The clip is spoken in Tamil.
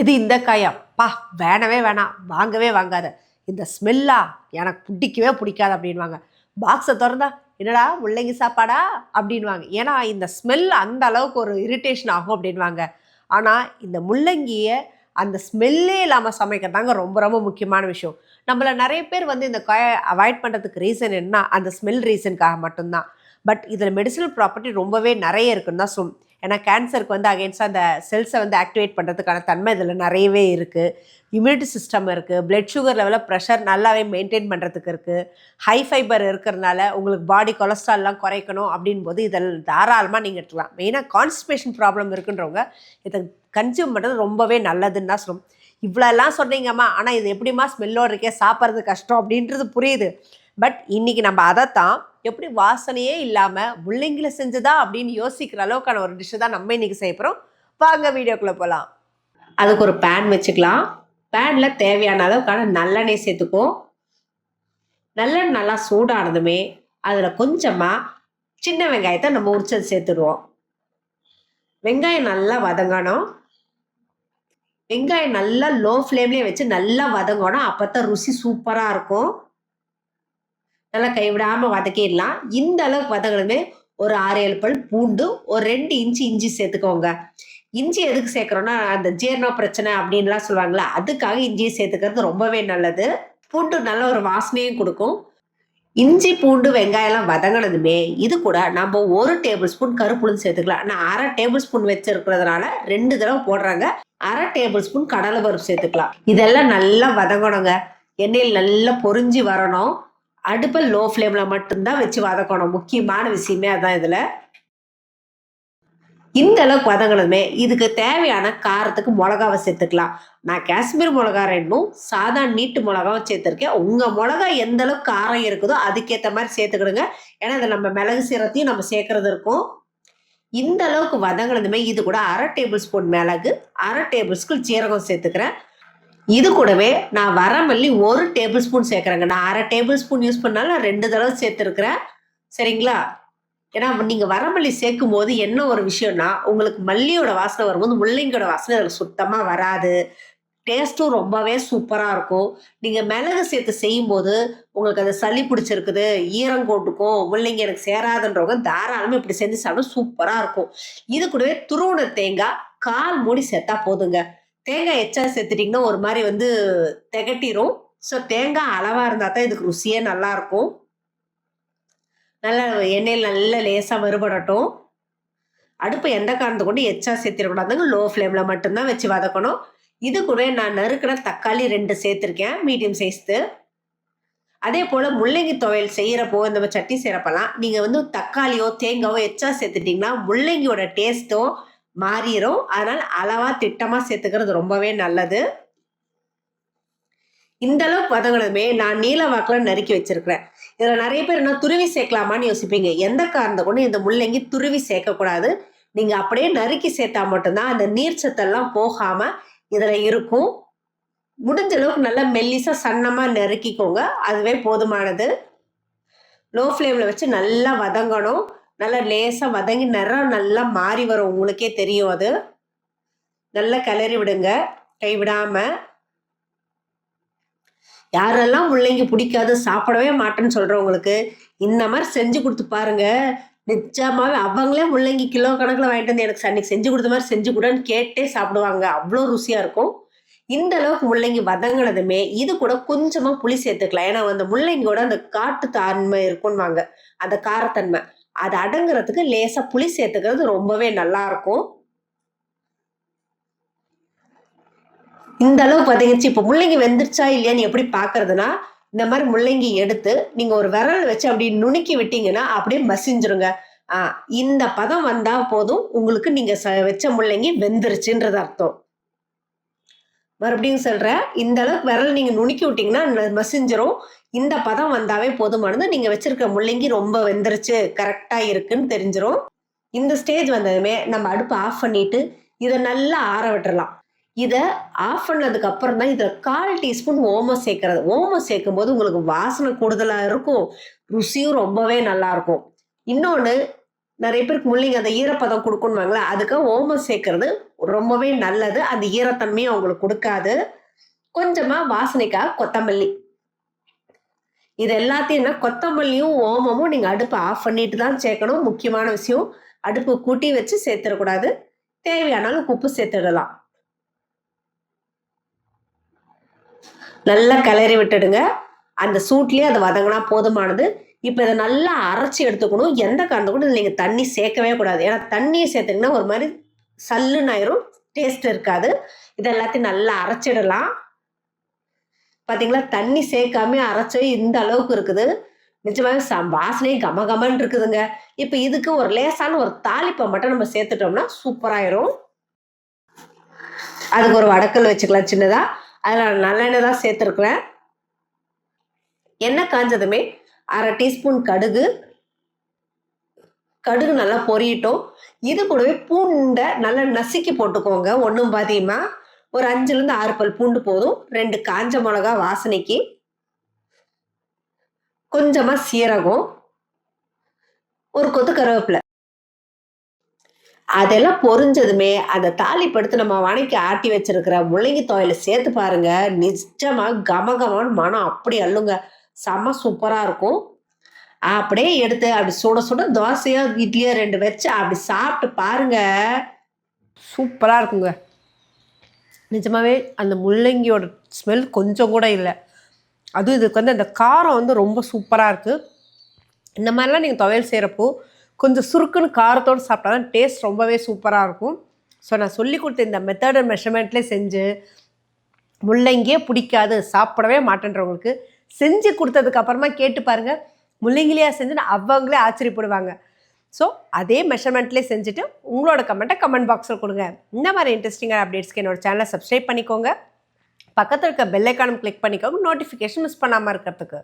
எது இந்த காயா பா வேணவே வேணாம். வாங்கவே வாங்காத. இந்த ஸ்மெல்லா எனக்கு பிடிக்கவே பிடிக்காது அப்படின்வாங்க பாக்ஸை திறந்தா என்னடா முள்ளங்கி சாப்பாடா? அப்படின்வாங்க ஏன்னா இந்த ஸ்மெல் அந்த அளவுக்கு ஒரு இரிட்டேஷன் ஆகும் அப்படின்வாங்க ஆனால் இந்த முள்ளங்கியை அந்த ஸ்மெல்லே இல்லாமல் சமைக்கிறதாங்க ரொம்ப ரொம்ப முக்கியமான விஷயம். நம்மள நிறைய பேர் வந்து இந்த காயை அவாய்ட் பண்ணுறதுக்கு ரீசன் என்ன? அந்த ஸ்மெல் ரீசனுக்காக மட்டும்தான். பட் இதில் மெடிசனல் ப்ராப்பர்ட்டி ரொம்பவே நிறைய இருக்குன்னு தான் சொல்லும். ஏன்னா கேன்சருக்கு வந்து அகேன்ஸ்டாக அந்த செல்ஸை வந்து ஆக்டிவேட் பண்ணுறதுக்கான தன்மை இதில் நிறையவே இருக்குது இம்யூனிட்டி சிஸ்டம் இருக்குது பிளட் சுகர் லெவலில் ப்ரெஷர் நல்லாவே மெயின்டைன் பண்ணுறதுக்கு இருக்குது ஹை ஃபைபர் இருக்கிறதுனால உங்களுக்கு பாடி கொலஸ்ட்ரால்லாம் குறைக்கணும் அப்படின் போது இதில் தாராளமாக நீங்கள் எடுத்துக்கலாம். மெயினாக கான்ஸ்டிபேஷன் ப்ராப்ளம் இருக்குன்றவங்க இதை கன்சியூம் பண்ணுறது ரொம்பவே நல்லதுன்னு தான் சொல்லும் இவ்வளோலாம் சொன்னீங்கம்மா. ஆனால் இது எப்படிம்மா ஸ்மெல்லோடு இருக்கே சாப்பிட்றது கஷ்டம் அப்படின்றது புரியுது. பட் இன்னைக்கு நம்ம அதைத்தான் எப்படி வாசனையே இல்லாமல் முள்ளங்கில செஞ்சதா அப்படின்னு யோசிக்கிற அளவுக்கான ஒரு டிஷ்ஷை தான் நம்ம இன்றைக்கி செய்ய போகிறோம் வாங்க வீடியோக்குள்ளே போகலாம் அதுக்கு ஒரு பேன் வச்சுக்கலாம். பேனில் தேவையான அளவுக்கான நல்லெண்ணெய் சேர்த்துக்குவோம். நல்லெண்ணெய் நல்லா சூடானதுமே அதில் கொஞ்சமாக சின்ன வெங்காயத்தை நம்ம உரிச்சது சேர்த்துடுவோம். வெங்காயம் நல்லா வதங்கணும். வெங்காயம் நல்லா லோ ஃப்ளேம்லேயே வச்சு நல்லா வதங்கணும். அப்போ தான் ருசி சூப்பராக இருக்கும். நல்லா கைவிடாமல் வதக்கிடலாம். இந்த அளவுக்கு வதங்கணுமே ஒரு ஆறு ஏழு பல் பூண்டு ஒரு ரெண்டு இன்ச்சு இஞ்சி சேர்த்துக்கோங்க. இஞ்சி எதுக்கு சேர்க்குறோன்னா அந்த ஜீரண பிரச்சனை அப்படின்லாம் சொல்லுவாங்களா அதுக்காக இஞ்சியை சேர்த்துக்கிறது ரொம்பவே நல்லது. பூண்டு நல்ல ஒரு வாசனையும் கொடுக்கும். இஞ்சி பூண்டு வெங்காயம்லாம் வதங்கினதுமே இது கூட நம்ம ஒரு டேபிள் ஸ்பூன் கருப்புளுந்து சேர்த்துக்கலாம். நான் அரை டேபிள் ஸ்பூன் வச்சிருக்கிறதுனால ரெண்டு தடவை போடுறாங்க. அரை டேபிள் ஸ்பூன் கடலை பருப்பு சேர்த்துக்கலாம். இதெல்லாம் நல்லா வதங்கணுங்க. எண்ணெயில் நல்லா பொறிஞ்சி வரணும். அடுப்பை லோ ஃப்ளேமில் மட்டும்தான் வச்சு வதக்கணும். முக்கியமான விஷயமே அதான் இதில். இந்த அளவுக்கு வதங்கணுமே. இதுக்கு தேவையான காரத்துக்கு மிளகாவை சேர்த்துக்கலாம். நான் காஷ்மீர் மிளகா ரெண்டும் சாதா நீட்டு மிளகாவும் சேர்த்துருக்கேன். உங்கள் மிளகா எந்த அளவுக்கு காரம் இருக்குதோ அதுக்கேற்ற மாதிரி சேர்த்துக்கிடுங்க. ஏன்னா இதில் நம்ம மிளகு சீரத்தையும் நம்ம சேர்க்கறது இருக்கும். இந்த அளவுக்கு வதங்கினதுமே இது கூட அரை டேபிள் ஸ்பூன் மிளகு அரை டேபிள் ஸ்பூன் சீரகம் சேர்த்துக்கிறேன். இது கூடவே நான் வரமல்லி ஒரு டேபிள் ஸ்பூன் சேர்க்குறேங்க. நான் அரை டேபிள் ஸ்பூன் யூஸ் பண்ணாலும் நான் ரெண்டு தடவை சேர்த்துருக்குறேன். சரிங்களா? ஏன்னா நீங்கள் வரமல்லி சேர்க்கும் போது என்ன ஒரு விஷயம்னா உங்களுக்கு மல்லியோட வாசனை வரும்போது முள்ளங்கியோட வாசனை அதில் சுத்தமாக வராது. டேஸ்ட்டும் ரொம்பவே சூப்பராக இருக்கும். நீங்கள் மிளகு சேர்த்து செய்யும்போது உங்களுக்கு அது சளி பிடிச்சிருக்குது ஈரம் கொண்டுக்கும் முள்ளங்கி எனக்கு சேராதுன்றவங்க தாராளமாக இப்படி செஞ்சு சாப்பிட சூப்பராக இருக்கும். இது கூடவே துருவன தேங்காய் கால் மூடி சேர்த்தா போதுங்க. தேங்காய் எச்சா சேர்த்துட்டிங்கன்னா ஒரு மாதிரி வந்து திகட்டிரும். ஸோ தேங்காய் அளவாக இருந்தால் தான் இதுக்கு ருசியே நல்லாயிருக்கும் நல்லா எண்ணெயில் நல்லா லேசாக வறுபடட்டும். அடுப்பு எந்த காரணத்தை கொண்டு எச்சா சேர்த்திடக்கூடாதுங்க. லோ ஃப்ளேமில் மட்டும்தான் வச்சு வதக்கணும். இது கூட நான் நறுக்கிற தக்காளி ரெண்டு சேர்த்துருக்கேன் மீடியம் சைஸ்து அதே போல் முள்ளங்கி துவையல் செய்கிறப்போ இந்த மாதிரி சட்னி செய்கிறப்பெல்லாம் நீங்கள் வந்து தக்காளியோ தேங்காயோ எச்சா சேர்த்துட்டிங்கன்னா முள்ளங்கியோட டேஸ்ட்டும் மாறிடும் அதனால் அளவாக திட்டமாக சேர்த்துக்கிறது ரொம்பவே நல்லது. இந்த அளவுக்கு வதங்கினதுமே நான் நீல வாக்கில் நறுக்கி வச்சிருக்கிறேன். இதில் நிறைய பேர் என்ன துருவி சேர்க்கலாமான்னு யோசிப்பீங்க. எந்த காரணத்தை கொண்டு இந்த முள்ளங்கி துருவி சேர்க்கக்கூடாது. நீங்கள் அப்படியே நறுக்கி சேர்த்தா மட்டும்தான் அந்த நீர் சத்தெல்லாம் போகாமல் இதில் இருக்கும். முடிஞ்ச அளவுக்கு நல்லா மெல்லிசாக சன்னமாக நறுக்கிக்கோங்க. அதுவே போதுமானது. லோ ஃப்ளேமில் வச்சு நல்லா வதங்கணும். நல்லா லேசாக வதங்கி நிறம் நல்லா மாறி வரும். உங்களுக்கே தெரியும் அது. நல்லா கிளறி விடுங்க. கைவிடாமல் யாரெல்லாம் முள்ளங்கி பிடிக்காது சாப்பிடவே மாட்டேன்னு சொல்கிறவங்களுக்கு இந்த மாதிரி செஞ்சு கொடுத்து பாருங்க. நிச்சயமாகவே அவங்களே முள்ளங்கி கிலோ கணக்கில் வாங்கிட்டு வந்து எனக்கு அன்னைக்கு செஞ்சு கொடுத்த மாதிரி செஞ்சு கொடுன்னு கேட்டே சாப்பிடுவாங்க. அவ்வளோ ருசியாக இருக்கும். இந்த அளவுக்கு முள்ளங்கி வதங்கினதுமே இது கூட கொஞ்சமாக புளி சேர்த்துக்கலாம். ஏன்னா அந்த முள்ளங்கியோட அந்த காட்டு தன்மை இருக்கும்வாங்க அந்த காரத்தன்மை. அது அடங்குறதுக்கு லேசாக புளி சேர்த்துக்கிறது ரொம்பவே நல்லா இருக்கும் இந்த அளவு பார்த்தீங்கச்சு இப்போ முள்ளங்கி வெந்துருச்சா இல்லையான்னு எப்படி பார்க்கறதுனா இந்த மாதிரி முள்ளங்கி எடுத்து நீங்கள் ஒரு விரல் வச்சு அப்படி நுணுக்கி விட்டீங்கன்னா அப்படியே மசிஞ்சிருங்க. ஆ இந்த பதம் வந்தால் போதும். உங்களுக்கு நீங்கள் ச வச்ச முள்ளங்கி வெந்துருச்சுன்றது அர்த்தம். மறுபடியும் சொல்கிறேன் இந்த அளவுக்கு விரல் நீங்கள் நுணுக்கி விட்டிங்கன்னா மசிஞ்சிரும் இந்த பதம் வந்தாவே போதுமானது. நீங்கள் வச்சிருக்க முள்ளங்கி ரொம்ப வெந்துருச்சு கரெக்டாக இருக்குன்னு தெரிஞ்சிடும் இந்த ஸ்டேஜ் வந்ததுமே நம்ம அடுப்பு ஆஃப் பண்ணிட்டு இதை நல்லா ஆற விட்டுறலாம். இதை ஆஃப் பண்ணதுக்கு அப்புறம் தான் இதில் கால் டீஸ்பூன் ஓமம் சேர்க்கறது. ஓமம் சேர்க்கும் போது உங்களுக்கு வாசனை கூடுதலாக இருக்கும். ருசியும் ரொம்பவே நல்லா இருக்கும். இன்னொன்று நிறைய பேருக்கு முள்ளிங்க அந்த ஈரப்பதம் கொடுக்கணுவாங்களே அதுக்கு ஓமம் சேர்க்கறது ரொம்பவே நல்லது. அந்த ஈரத்தன்மையும் அவங்களுக்கு கொடுக்காது. கொஞ்சமா வாசனைக்காக கொத்தமல்லி. இது எல்லாத்தையும் என்ன கொத்தமல்லியும் ஓமமும் நீங்க அடுப்பை ஆஃப் பண்ணிட்டு தான் சேர்க்கணும். முக்கியமான விஷயம் அடுப்பு கூட்டி வச்சு சேர்த்துடக்கூடாது. தேவையானாலும் உப்பு சேர்த்துடலாம். நல்லா கிளறி விட்டுடுங்க. அந்த சூட்லேயே அது வதங்கினா போதுமானது. இப்போ இதை நல்லா அரைச்சி எடுத்துக்கணும். எந்த காரணத்தை கூட நீங்கள் தண்ணி சேர்க்கவே கூடாது. ஏன்னா தண்ணியை சேர்த்தீங்கன்னா ஒரு மாதிரி சல்லுன்னு ஆயிரும். டேஸ்ட் இருக்காது. இது எல்லாத்தையும் நல்லா அரைச்சிடலாம். பார்த்தீங்களா தண்ணி சேர்க்காம அரைச்சோ இந்த அளவுக்கு இருக்குது. நிஜமாவே ச வாசனையே கம கமன்னு இருக்குதுங்க. இப்போ இதுக்கு ஒரு லேசான ஒரு தாளிப்பை மட்டும் நம்ம சேர்த்துட்டோம்னா சூப்பராயிரும் அதுக்கு ஒரு வடக்கல் வச்சுக்கலாம் சின்னதாக அதில் நல்லெண்ணெய் தான் சேர்த்துருக்குறேன். எண்ணெய் காஞ்சதுமே அரை டீஸ்பூன் கடுகு. கடுகு நல்லா பொரியட்டும் இது கூடவே பூண்டை நல்லா நசுக்கி போட்டுக்கோங்க ஒன்றும் பாதியமா ஒரு அஞ்சுலேருந்து ஆறு பல் பூண்டு போதும். ரெண்டு காஞ்ச மிளகா வாசனைக்கு. கொஞ்சமாக சீரகம். ஒரு கொத்து கருவேப்பிலை. அதெல்லாம் பொரிஞ்சதுமே அந்த தாளிப்படுத்து நம்ம வணக்கி ஆட்டி வச்சிருக்கிற முள்ளங்கி துவையில சேர்த்து பாருங்க. நிஜமா கமகமான மனம் அப்படி அள்ளுங்க. செம்ம சூப்பராக இருக்கும். அப்படியே எடுத்து அப்படி சுட சுட தோசையோ இட்லியோ ரெண்டு வச்சு அப்படி சாப்பிட்டு பாருங்க. சூப்பராக இருக்குங்க. நிஜமாவே அந்த முள்ளங்கியோட ஸ்மெல் கொஞ்சம் கூட இல்லை. அதுவும் இதுக்கு வந்து அந்த காரம் வந்து ரொம்ப சூப்பராக இருக்குது இந்த மாதிரிலாம் நீங்கள் துவையல் செய்கிறப்போ கொஞ்சம் சுருக்குன்னு காரத்தோடு சாப்பிட்டா தான் டேஸ்ட் ரொம்பவே சூப்பராக இருக்கும். ஸோ நான் சொல்லி கொடுத்த இந்த மெத்தட் அண்ட் மெஷர்மெண்ட்லேயே செஞ்சு முள்ளங்கியே பிடிக்காது சாப்பிடவே மாட்டேன்றவங்களுக்கு செஞ்சு கொடுத்ததுக்கு அப்புறமா கேட்டு பாருங்கள் முள்ளங்கிலியா செஞ்சு அவங்களே ஆச்சரியப்படுவாங்க. ஸோ அதே மெஷர்மெண்ட்லேயே செஞ்சுட்டு உங்களோட கமெண்ட்டை கமெண்ட் பாக்ஸில் கொடுங்க. இந்த மாதிரி இன்ட்ரெஸ்டிங்கான அப்டேட்ஸ்க்கு என்னோட சேனலை சப்ஸ்கிரைப் பண்ணிக்கோங்க. பக்கத்தில் இருக்க பெல் கிளிக் பண்ணிக்கோங்க. நோட்டிஃபிகேஷன் மிஸ் பண்ணாமல் இருக்கிறதுக்கு.